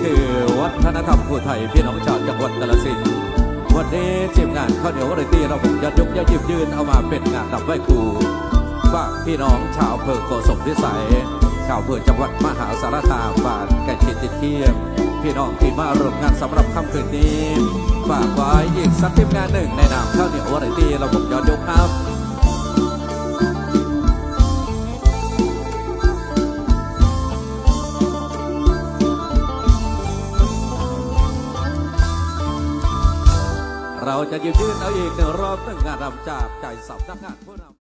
คือวัฒนธรรมผู้ไทยพี่น้องชาวจังหวัดกาฬสินธุ์วันนี้ทีมงานข้าวเหนียววาไรตี้เราผมจะยกยายิบยืนเอามาเป็นงานดับไหว้ครูฝากพี่น้องชาวอำเภอโกสมพิสัย ชาวอำเภอจังหวัดมหาสารคามบานแก่ชิดติดเทียม พี่น้องที่มาร่วมงานสำหรับค่ำคืนนี้ ฝากไว้อีกสักทีมงานหนึ่งในนามข้าวเหนียววาไรตี้เราผมย้อนยกครับ เราจะยืนยืนเอาอีกหนึ่งรอบหนึ่งงานรำจากใจสำนักงานผู้นำ